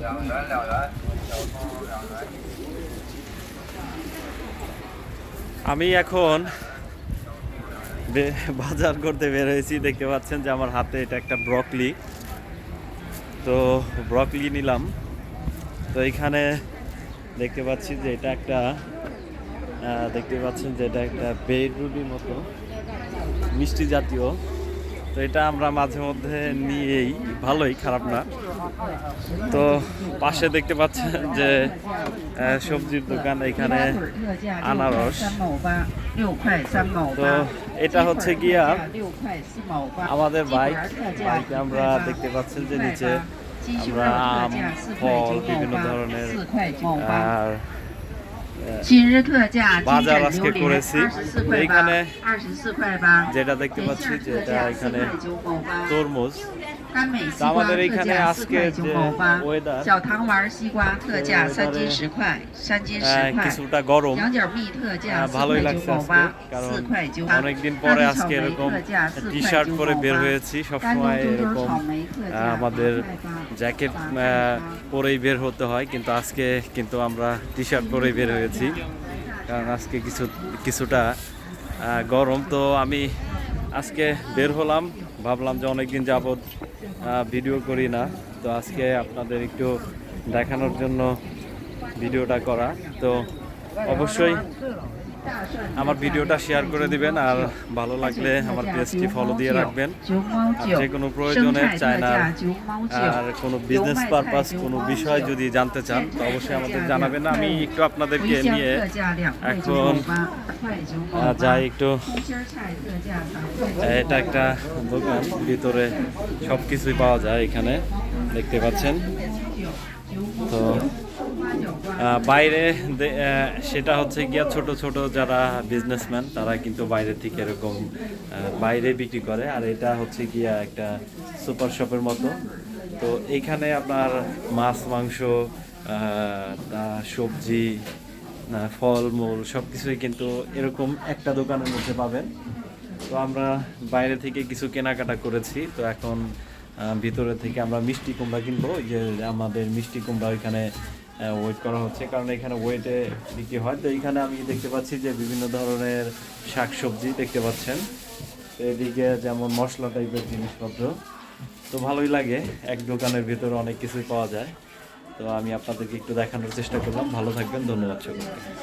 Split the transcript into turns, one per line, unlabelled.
两元两元，小葱两元。
আমি এখন বে- বাজার করতে বের হয়েছি দেখতে পাচ্ছেন যে আমার হাতে এটা একটা ব্রকলি তো ব্রকলি নিলাম তো এখানে দেখতে পাচ্ছি যে এটা একটা আহ, দেখতে পাচ্ছেন যে এটা একটা বেডরুটির মতো মিষ্টি জাতীয় তো এটা আমরা মাঝে মধ্যে নিয়েই, ভালোই, খারাপ না। তো পাশে দেখতে পাচ্ছেন যে সবজির দোকান এখানে আনারস। তো এটা হচ্ছে গিয়া আমাদের বাইক। বাইকে আমরা দেখতে পাচ্ছেন যে নিচে আমরা আম, ফল, বিভিন্ন ধরনের, আর বাজার আজকে করেছি এইখানে যেটা দেখতে পাচ্ছি
যেটা
এখানে তরমুজ। আমাদের কিছুটা গরম ভালোই অনেকদিন পরে পরে বের হয়েছি সবসময় এরকম আমাদের জ্যাকেট পরেই বের হতে হয় কিন্তু আজকে কিন্তু আমরা টি শার্ট পরেই বের হয়েছি। কারণ আজকে কিছু কিছুটা গরম। তো আমি আজকে বের হলাম, ভাবলাম যে অনেকদিন যাবৎ ভিডিও করি না। তো আজকে আপনাদের একটু দেখানোর জন্য ভিডিওটা করা। তো অবশ্যই আমার ভিডিওটা শেয়ার করে দিবেন আর ভালো লাগলে আমার পেজটি ফলো দিয়ে রাখবেন। যে কোনো প্রয়োজনে
চায়নার,
আর কোনো বিজনেস পারপাস কোনো বিষয় যদি জানতে চান, তো অবশ্যই আমাদের জানাবেন। আমি একটু আপনাদেরকে নিয়ে এখন যাই একটু। এটা একটা দোকান, ভিতরে সব কিছুই পাওয়া যায় এখানে, দেখতে পাচ্ছেন। তো বাইরে সেটা হচ্ছে গিয়া ছোট ছোট যারা বিজনেসম্যান তারা কিন্তু বাইরে থেকে এরকম বাইরে বিক্রি করে। আর এটা হচ্ছে গিয়া একটা সুপার শপের মতো। তো এইখানে আপনার মাছ, মাংস সবজি ফলমূল সব কিছুই কিন্তু এরকম একটা দোকানের মধ্যে পাবেন। তো আমরা বাইরে থেকে কিছু কেনাকাটা করেছি। তো এখন ভিতরে থেকে আমরা মিষ্টি কুমড়া কিনবো। যে আমাদের মিষ্টি কুমড়া ওইখানে ওয়েট করা হচ্ছে, কারণ এখানে ওয়েটে বিক্রি হয়। তো এখানে আমি দেখতে পাচ্ছি যে বিভিন্ন ধরনের শাক সবজি দেখতে পাচ্ছেন। তো এদিকে যেমন মশলা টাইপের জিনিসপত্র। তো ভালোই লাগে, এক দোকানের ভিতরে অনেক কিছুই পাওয়া যায়। তো আমি আপনাদেরকে একটু দেখানোর চেষ্টা করলাম। ভালো থাকবেন, ধন্যবাদ সকলকে।